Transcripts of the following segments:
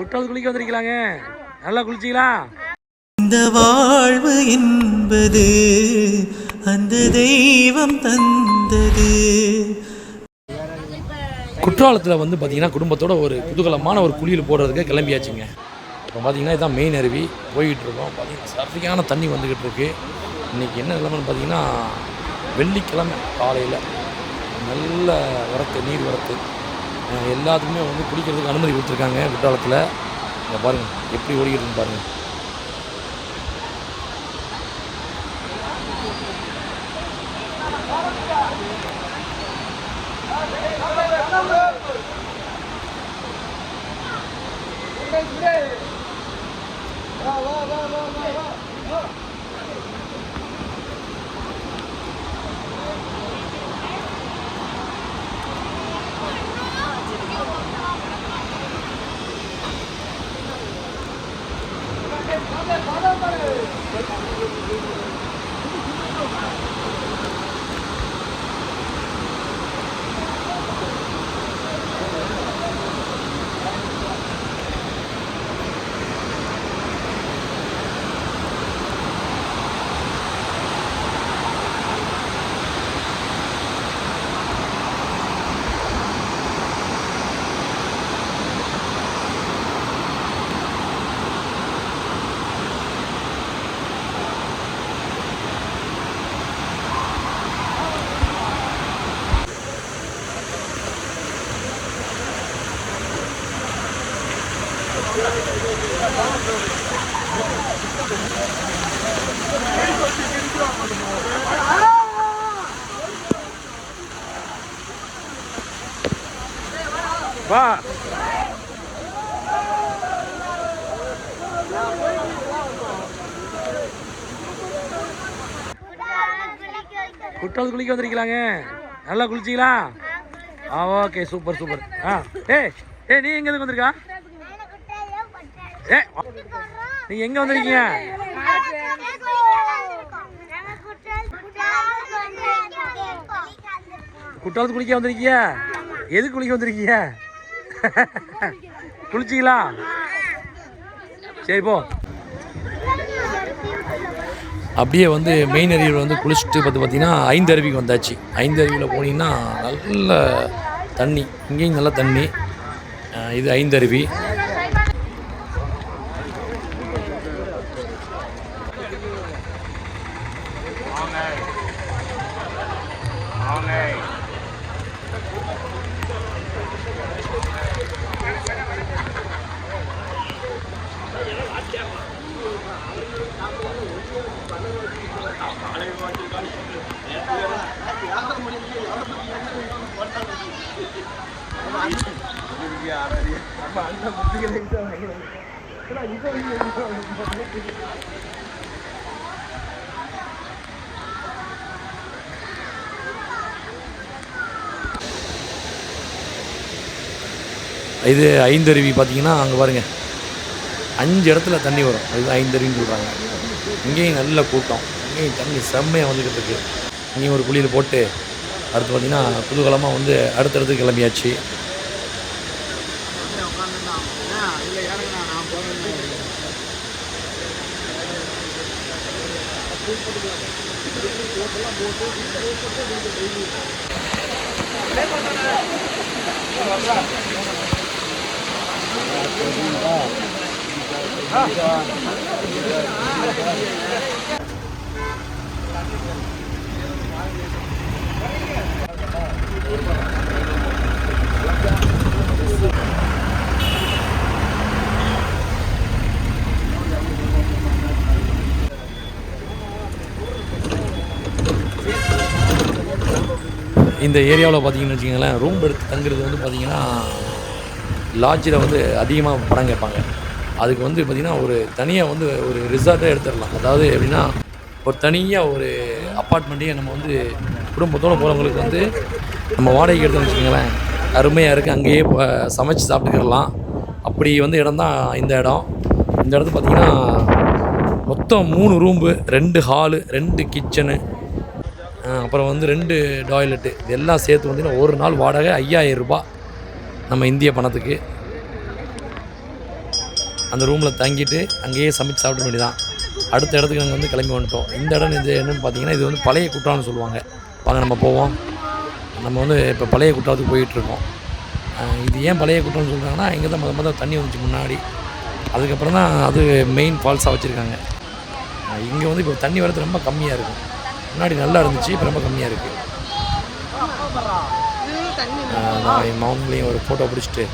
குற்றால குளிக்க வந்திருக்கீங்களாங்க? நல்லா குளிச்சிங்களா? இந்த வாழ்வு என்பது அந்த தெய்வம் தந்தது. குற்றாலத்தில் வந்து பார்த்தீங்கன்னா குடும்பத்தோட ஒரு குதூகலமான ஒரு குளியல் போடுறதுக்கு கிளம்பியாச்சுங்க. இப்போ பார்த்தீங்கன்னா இதான் மெயின் அருவி. போய்கிட்டு இருக்கோம் பார்த்தீங்கன்னா சரியான தண்ணி வந்துக்கிட்டு இருக்கு இன்றைக்கி என்ன நிலைமைன்னு பார்த்தீங்கன்னா வெள்ளிக்கிழமை காலையில் நல்ல வரத்து நீர் வரத்து. எல்லாத்துக்குமே வந்து குடிக்கிறதுக்கு அனுமதி கொடுத்துருக்காங்க குற்றாலத்தில் இங்கே பாருங்கள் எப்படி ஓடிக்கிட்டு பாருங்கள் வா. குற்றாலத்து குளிக்க வந்திருக்கீங்களாங்க? நல்லா குளிச்சிங்களா? ஆ ஓகே சூப்பர் சூப்பர் ஆ ஏய் ஏய் நீ எங்க வந்திருக்கா? ஏ நீ எங்கே வந்திருக்கீங்க? குற்றாலத்து குளிக்க வந்திருக்கீங்க? எதுக்கு குளிக்க வந்திருக்கீங்க? குளிச்சிங்களா சரி போ. அப்படியே வந்து மெயின் அருவியில் வந்து குளிச்சுட்டு பார்த்து பார்த்தீங்கன்னா ஐந்து அருவிக்கு வந்தாச்சு. ஐந்து அருவியில் போனீங்கன்னா நல்ல தண்ணி இங்கேயும் நல்ல தண்ணி. இது ஐந்து அருவி. இது ஐந்தருவி பார்த்தீங்கன்னா அங்கே பாருங்கள் அஞ்சு இடத்துல தண்ணி வரும். அது ஐந்தருவின்னு சொல்கிறாங்க இங்கேயும் நல்ல கூட்டம். இங்கேயும் தண்ணி செம்மையாக வந்துக்கிட்டு இருக்கு. இங்கேயும் ஒரு குளியல் போட்டு அடுத்து பார்த்தீங்கன்னா குதூகலமாக வந்து அடுத்தடுத்து கிளம்பியாச்சு. இந்த ஏரியாவில் பார்த்தீங்கன்னு வச்சுக்கோங்களேன் ரூம் எடுத்து தங்குறது வந்து பார்த்தீங்கன்னா லாட்ஜில் வந்து அதிகமாக படம் கேட்பாங்க. அதுக்கு வந்து பார்த்திங்கன்னா ஒரு தனியாக வந்து ஒரு ரிசார்ட்டே எடுத்துடலாம். அதாவது எப்படின்னா ஒரு தனியாக ஒரு அப்பார்ட்மெண்ட்டையே நம்ம வந்து குடும்பத்தோடு போகிறவங்களுக்கு வந்து நம்ம வாடகைக்கு எடுத்தோம்னு வச்சுக்கோங்களேன் அருமையாக இருக்குது அங்கேயே சமைச்சு சாப்பிட்டுக்கிடலாம். அப்படி வந்து இடம் தான் இந்த இடம். இந்த இடத்து பார்த்திங்கன்னா மொத்தம் மூணு ரூம்பு ரெண்டு ஹாலு ரெண்டு கிச்சனு அப்புறம் வந்து ரெண்டு டாய்லெட்டு இதெல்லாம் சேர்த்து வந்தீங்கன்னா ஒரு நாள் வாடகை ஐயாயிரம் ரூபாய். நம்ம இந்திய பணத்துக்கு அந்த ரூமில் தங்கிட்டு அங்கேயே சமைச்சு சாப்பிட வேண்டியதான் அடுத்த இடத்துக்கு நாங்கள் வந்து கிளம்பி வந்துட்டோம். இந்த இடம் இது என்னென்னு பார்த்தீங்கன்னா இது வந்து பழைய குற்றாலம்னு சொல்லுவாங்க. வாங்க நம்ம போவோம். நம்ம வந்து இப்போ பழைய குற்றாலத்துக்கு போயிட்டுருக்கோம் இது ஏன் பழைய குற்றம்னு சொல்கிறாங்கன்னா இங்கே தான் முத மொதல் தண்ணி வந்துச்சு முன்னாடி. அதுக்கப்புறம் தான் அது மெயின் ஃபால்ஸாக வச்சுருக்காங்க. இங்கே வந்து இப்போ தண்ணி வரது ரொம்ப கம்மியாக இருக்கும் முன்னாடி நல்லா இருந்துச்சு இப்போ ரொம்ப கம்மியாக இருக்குது மவுண்ட்லேயும் ஒரு ஃபோட்டோ பிடிச்சிட்டு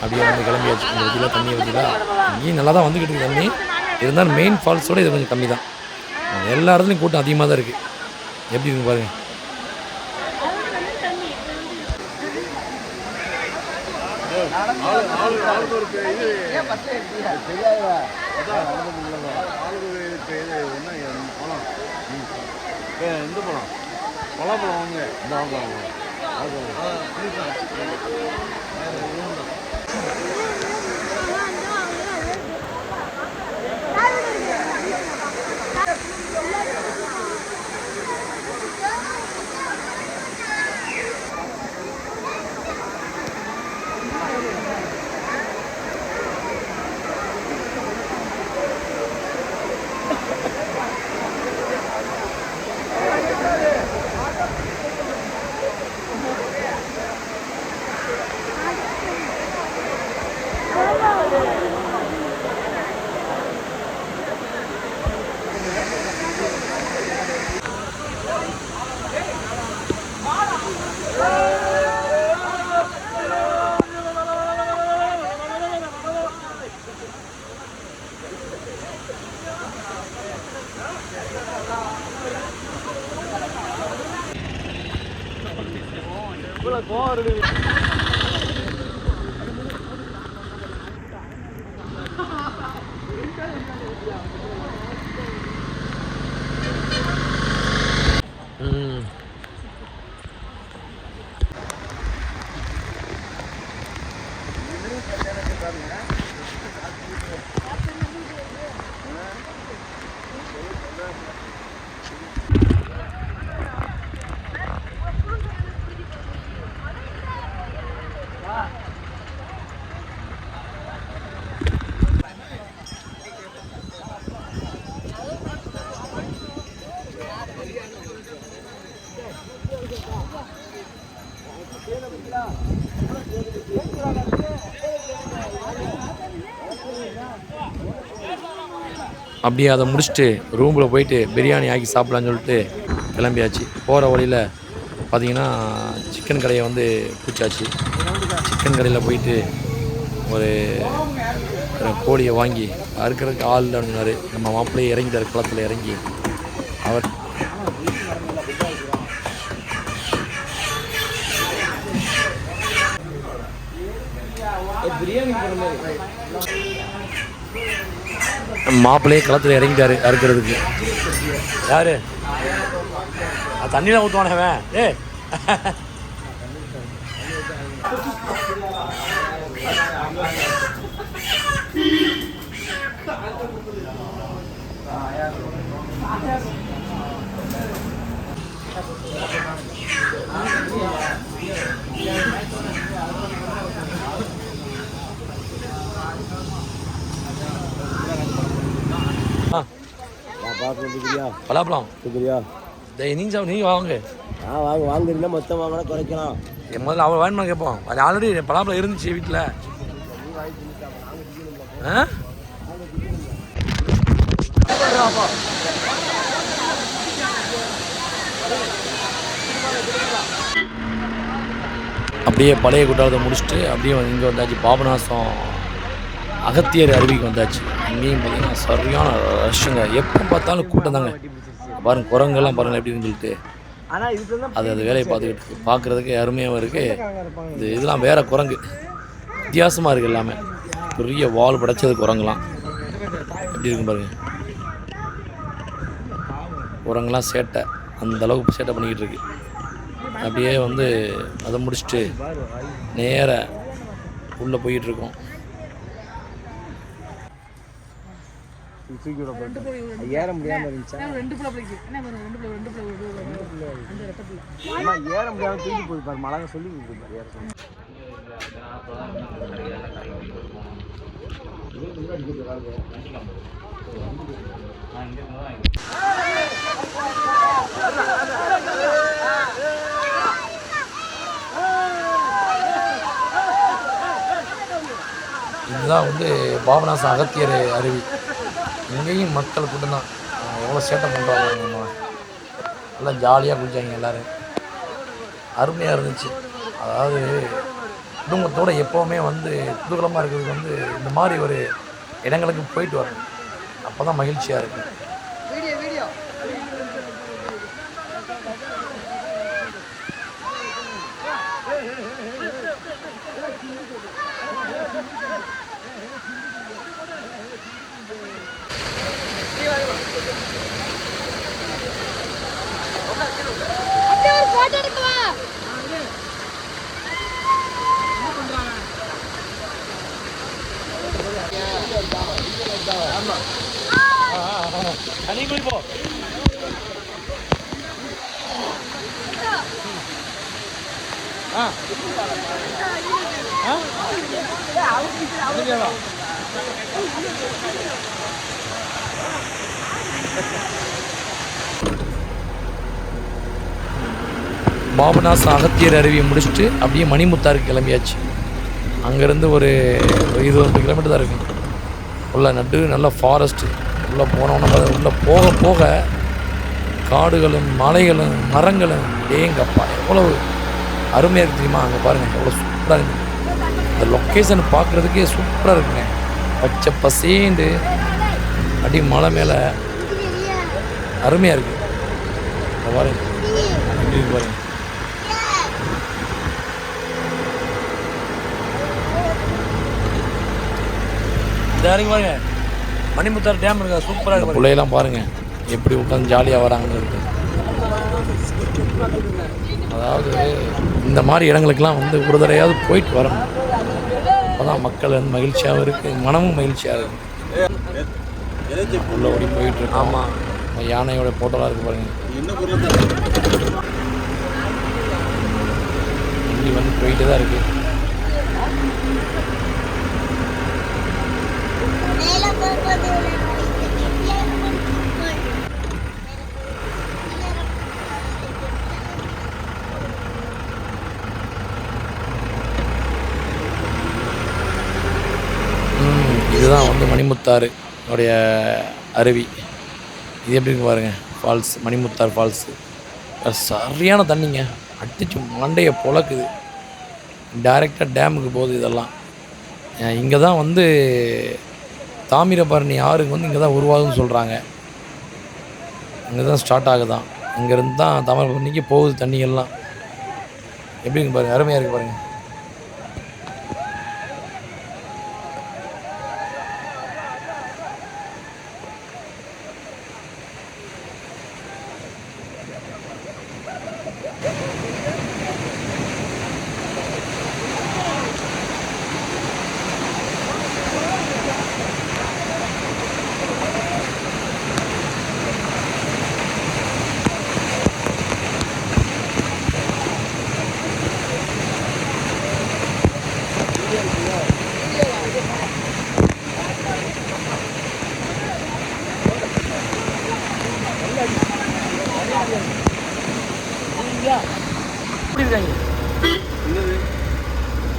அப்படியே வந்து கிளம்பியாச்சு இந்த வதியில் தண்ணி வதியில் இங்கேயும் நல்லா தான் வந்துக்கிட்டு இருக்கு தண்ணி இருந்தாலும் மெயின் ஃபால்ஸோட இது கொஞ்சம் கம்மி தான் எல்லா இடத்துலையும் கூட்டம் அதிகமாக தான் இருக்குது எப்படி இருக்கு பாருங்க. எந்த பழம் பலாப்பழம் வாங்க இந்த வாங்க 아, 그러지 마. வாங்க ம் அப்படியே அதை முடிச்சுட்டு ரூமில் போயிட்டு பிரியாணி ஆக்கி சாப்பிட்லான்னு சொல்லிட்டு கிளம்பியாச்சு. போகிற வழியில் பார்த்தீங்கன்னா சிக்கன் கடையை வந்து பிடிச்சாச்சு. சிக்கன் கடையில் போயிட்டு ஒரு கோழியை வாங்கி அறுக்கிறதுக்கு ஆள் இல்லைன்னாரு நம்ம மாப்பிள்ளையே இறங்கிட்டார் குளத்தில் இறங்கி அவர் மாப்பிள்ளையே களத்தில் இறங்கிட்டாரு அறுக்கிறதுக்கு. யாரு? தண்ணியில் ஊற்றுவானவன் ஏ ஆ வந்துக்கிறியா பலாப்பழம். டேய் நீங்க சாப்பிடு நீங்கள் வாங்க ஆ வாங்க வாங்குறீங்கன்னா மொத்தம் வாங்கினா குறைக்கலாம். என் முதல்ல அவன் வேணுமா கேட்போம் அது ஆல்ரெடி பலாப்பழம் இருந்துச்சு வீட்டில் ஆ? அப்படியே பழைய குற்றாலத்தை முடிச்சுட்டு அப்படியே இங்கே வந்தாச்சு பாபநாசம். அகத்தியர் அருவிக்கு வந்தாச்சு. இங்கேயும் பார்த்தீங்கன்னா சரியான ரஷ்ஷுங்க. எப்போ பார்த்தாலும் கூட்டம் தாங்க. பாருங்க குரங்கெல்லாம் பாருங்க எப்படின்னு சொல்லிட்டு அது அது வேலையை பார்த்துக்கிட்டு பார்க்குறதுக்கு அருமையாகவும் இருக்குது இது இதெல்லாம் வேற குரங்கு. வித்தியாசமாக இருக்குது எல்லாமே. பெரிய வால் படைச்சது குரங்குலாம் எப்படி இருக்கும் பாருங்க. குரங்குலாம் சேட்டை. அந்த அளவுக்கு சேட்டை பண்ணிக்கிட்டு இருக்கு. அப்படியே வந்து அதை முடிச்சுட்டு நேர உள்ளே போயிட்டு தூக்கி விட போயிட்டு ஏற முடியாமல் இருந்துச்சா? ரெண்டு பிள்ளை பிள்ளைக்கு என்ன பாருங்க ரெண்டு பிள்ளை ரெண்டு பிள்ளை அந்த ரெட்டை பிள்ளை. அம்மா ஏற முடியாமல் தூக்கி போய் பாரு. மழை சொல்லி கொடுப்பாரு ஏற சொல்லி இதுதான் வந்து பாபநாச அகத்தியர் அருவி இங்கேயும் மக்கள் கூட்டம் தான் எவ்வளோ சேட்டை பண்ணுறாங்க நல்லா ஜாலியாக குளிச்சாங்க எல்லோரும். அருமையாக இருந்துச்சு. அதாவது குடும்பத்தோடு எப்போவுமே வந்து குதூகலமாக இருக்கிறதுக்கு வந்து இந்த மாதிரி ஒரு இடங்களுக்கு போயிட்டு வரணும். அப்போ தான் மகிழ்ச்சியாக இருக்கும் அப்படியே ஒரு போட்டோ எடுக்கவா நீ குளிப்போ ஆ ஆ பாபநாச அகத்தியர் அருவியை முடிச்சுட்டு அப்படியே மணிமுத்தாருக்கு கிளம்பியாச்சு. அங்கேருந்து ஒரு இருபது கிலோமீட்டர் தான் இருக்கும். உள்ள நட்டு நல்ல ஃபாரஸ்ட்டு உள்ளே போனோன்னா உள்ளே போக போக காடுகளும் மலைகளும் மரங்களும் ஏங்கப்பா எவ்வளவு அருமையாக இருக்கு தெரியுமா? அங்கே பாருங்கள் எவ்வளோ சூப்பராக இருக்குது அந்த லொக்கேஷன் பார்க்குறதுக்கே சூப்பராக இருக்குங்க. பச்சை பசேண்டு அடி மலை மேலே அருமையாக இருக்குது பாருங்கள் பாருங்கள் இருக்கு பாருங்க. மணிமுத்தார் டேம் இருக்கா? சூப்பராக இருக்கு பிள்ளையெல்லாம் பாருங்க. எப்படி உட்காந்து ஜாலியாக வராங்கன்னு அதாவது இந்த மாதிரி இடங்களுக்கெல்லாம் வந்து ஒரு தடவையாவது போயிட்டு வரணும். அப்போதான் மக்கள் வந்து மகிழ்ச்சியாகவும் இருக்குது மனமும் மகிழ்ச்சியாக இருக்குது உள்ள ஓடி போயிட்டு இருக்கு ஆமாம் யானையோட போட்டோலாம் இருக்கு பாருங்க. வண்டி வந்து போயிட்டு தான் இருக்குது இதுதான் வந்து மணிமுத்தாறு உடைய அருவி. இது எப்படி இருக்கு பாருங்கள் ஃபால்ஸ் மணிமுத்தார் ஃபால்ஸு. சரியான தண்ணிங்க. அடிச்சு மண்டையை புழக்குது. டைரெக்டாக டேமுக்கு போகுது இதெல்லாம். இங்கே தான் வந்து தாமிரபரணி ஆறுங்க வந்து இங்கே தான் உருவாகுதுன்னு சொல்கிறாங்க இங்கே தான் ஸ்டார்ட் ஆகுதான். இங்கேருந்து தான் தாமிரபரணிக்கு போகுது தண்ணியெல்லாம். எப்படி இருக்கு அருமையாக இருக்குது பாருங்கள்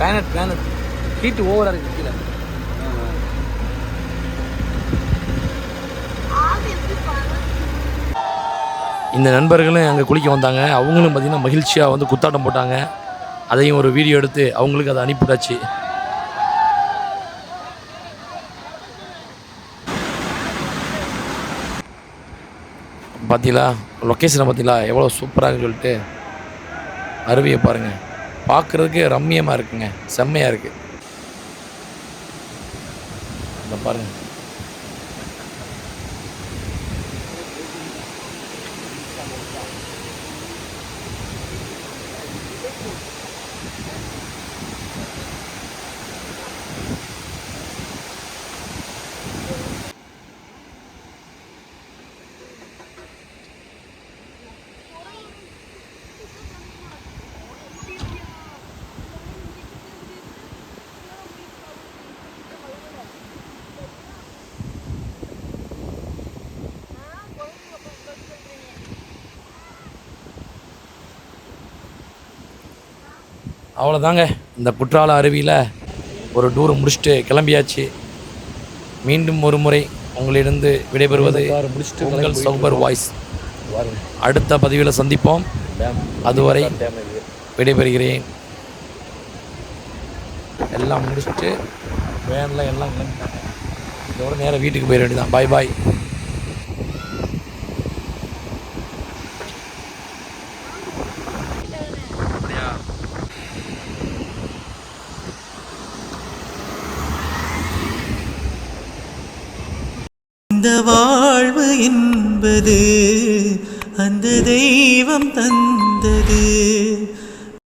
பேனட் பேனட் ஹீட்டு ஓவராக இருக்குது கீழே இந்த நண்பர்களும் அங்கே குளிக்க வந்தாங்க. அவங்களும் பார்த்திங்கன்னா மகிழ்ச்சியாக வந்து குத்தாட்டம் போட்டாங்க. அதையும் ஒரு வீடியோ எடுத்து அவங்களுக்கு அதை அனுப்பிவிட்டாச்சு பார்த்தீங்களா லொக்கேஷனை பார்த்தீங்களா எவ்வளோ சூப்பராக இருக்குன்னு சொல்லிட்டு அருவியை பாருங்கள் பார்க்குறதுக்கே ரம்மியமாக இருக்குங்க. செம்மையாக இருக்குது இந்த பாருங்கள் அவ்வளோதாங்க இந்த குற்றால அருவியில் ஒரு டூர் முடிச்சுட்டு கிளம்பியாச்சு. மீண்டும் ஒரு முறை உங்களிடம் விடைபெறுவது உங்கள் சௌபர் வாய்ஸ். அடுத்த பதிவில் சந்திப்போம். அதுவரை விடைபெறுகிறேன். எல்லாம் முடிச்சுட்டு வேனில் எல்லாம் இதோட நேராக வீட்டுக்கு போயிட வேண்டியதான் பாய் பாய் தந்தது.